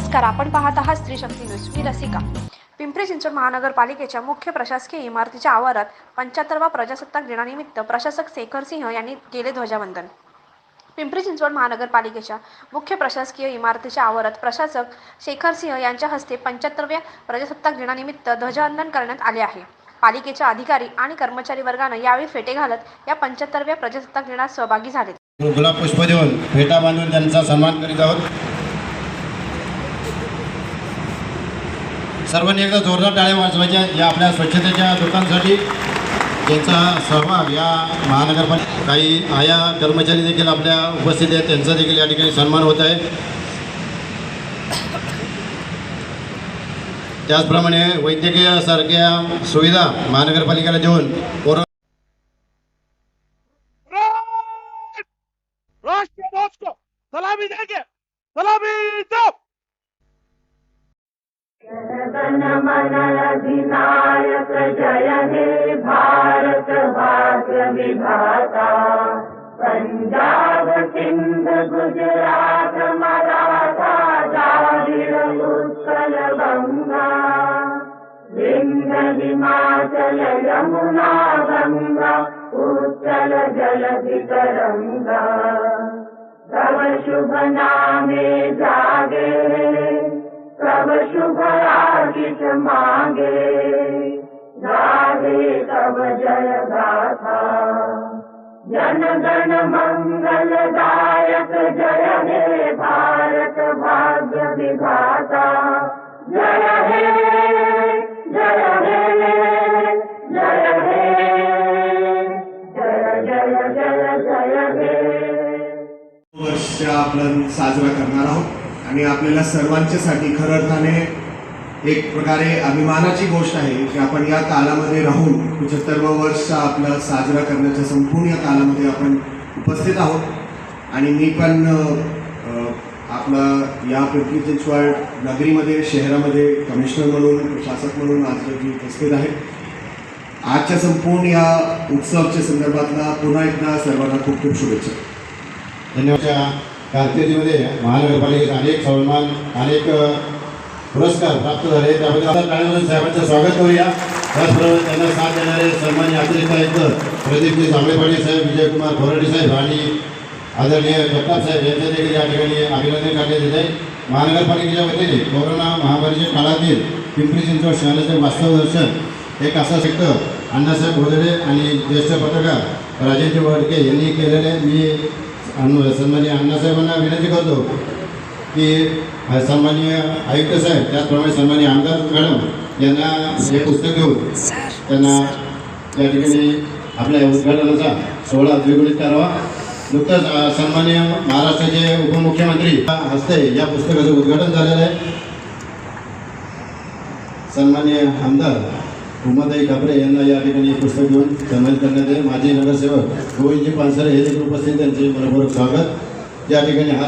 नमस्कार आपण पाहत आहात स्त्री शक्ती न्यूज. मी रसिका. पिंपरी चिंचवड महानगरपालिकेच्या मुख्य प्रशासकीय इमारतीच्या आवारात पंच्याहत्तरवा प्रजासत्ताक दिनानिमित्त प्रशासक शेखर सिंह यांनी केले ध्वजावंदन. पिंपरी चिंचवड महानगरपालिकेच्या मुख्य प्रशासकीय इमारतीच्या आवारात प्रशासक शेखर सिंह यांच्या हस्ते पंच्याहत्तरव्या प्रजासत्ताक दिनानिमित्त ध्वजवंदन करण्यात आले आहे. पालिकेच्या अधिकारी आणि कर्मचारी वर्गानं यावेळी फेटे घालत या पंच्याहत्तरव्या प्रजासत्ताक दिनात सहभागी झाले. गुलाब पुष्प देऊन फेटा बांधून त्यांचा सन्मान करीत आहोत. सर्वांनी एकदा जोरदार टाळ्या वाजवायच्या या आपल्या स्वच्छतेच्या लोकांसाठी त्यांचा सहभाग या महानगरपालिका काही आया कर्मचारी देखील आपल्या उपस्थित आहेत त्यांचा देखील या ठिकाणी सन्मान होत आहे. त्याचप्रमाणे वैद्यकीय सारख्या सुविधा महानगरपालिकेला देऊन कोरोना सलामी सलामी यक जय मे भारतवाच विभाता पञ्जाब सिन्ध गुजरात मराठा जागिर उत्कल गङ्गा विन्द हिमाचल यमुना गङ्गा उत्कल जलति तरङ्गा शुभ नामे जागे तव शुभ किस मांगे गावे तब जय गाथा जन गण मंगल दायक जय हे भारत भाग्य विधाता। जय हे जय हे जय हे जय जय जय जय हे। वर्ष आपण साजरा करणार आहोत आणि आपल्याला सर्वांच्यासाठी खरं अर्थाने एक प्रकारे अभिमानाची गोष्ट आहे की आपण या तालामध्ये राहून पंच्याहत्तरवं वर्ष आपलं साजरा करण्याच्या संपूर्ण या तालामध्ये आपण उपस्थित आहोत. आणि मी पण आपला या पिंपरी चिंचवड नगरीमध्ये शहरामध्ये कमिशनर म्हणून शासक म्हणून आज रोजी उपस्थित आहे. आजच्या संपूर्ण या उत्सवाच्या संदर्भातला पुन्हा एकदा सर्वांना खूप खूप शुभेच्छा. धन्यवादच्या कारकिर्दीमध्ये महानगरपालिकेचे अनेक सन्मान अनेक पुरस्कार प्राप्त झाले. त्याबद्दल साहेबांचं स्वागत करूया. त्याचप्रमाणे त्यांना साथ देणारे सन्मान्य अतिरिक्त आयुक्त प्रदीपजी जांभळे पाटील साहेब विजयकुमार खोरडे साहेब आणि आदरणीय जगताप साहेब यांचं देखील या ठिकाणी अभिनंदन करण्यात येत आहे. महानगरपालिकेच्या वतीने कोरोना महामारीच्या काळातील पिंपरी चिंचवड शहराचे वास्तव दर्शन एक असा सेक्टर अण्णासाहेब घोदडे आणि ज्येष्ठ पत्रकार राजेंद्र वडके यांनी केलेले मी सन्मान्य अण्णासाहेबांना विनंती करतो. की अ, सन्माननीय आयुक्त साहेब त्याचप्रमाणे सन्माननीय आमदार मॅडम यांना हे पुस्तक देऊन त्यांना या ठिकाणी आपल्या उद्घाटनाचा सोहळा द्विगुणित करावा. नुकतंच अ, सन्माननीय महाराष्ट्राचे उपमुख्यमंत्री हस्ते या पुस्तकाचं उद्घाटन झालेलं आहे. सन्माननीय आमदार उमाताई कापरे यांना या ठिकाणी पुस्तक घेऊन सन्मानित करण्यात येईल. माजी नगरसेवक गोविंदजी पानसरे हे देखील उपस्थित त्यांचे मनपूर्वक स्वागत. या ठिकाणी हा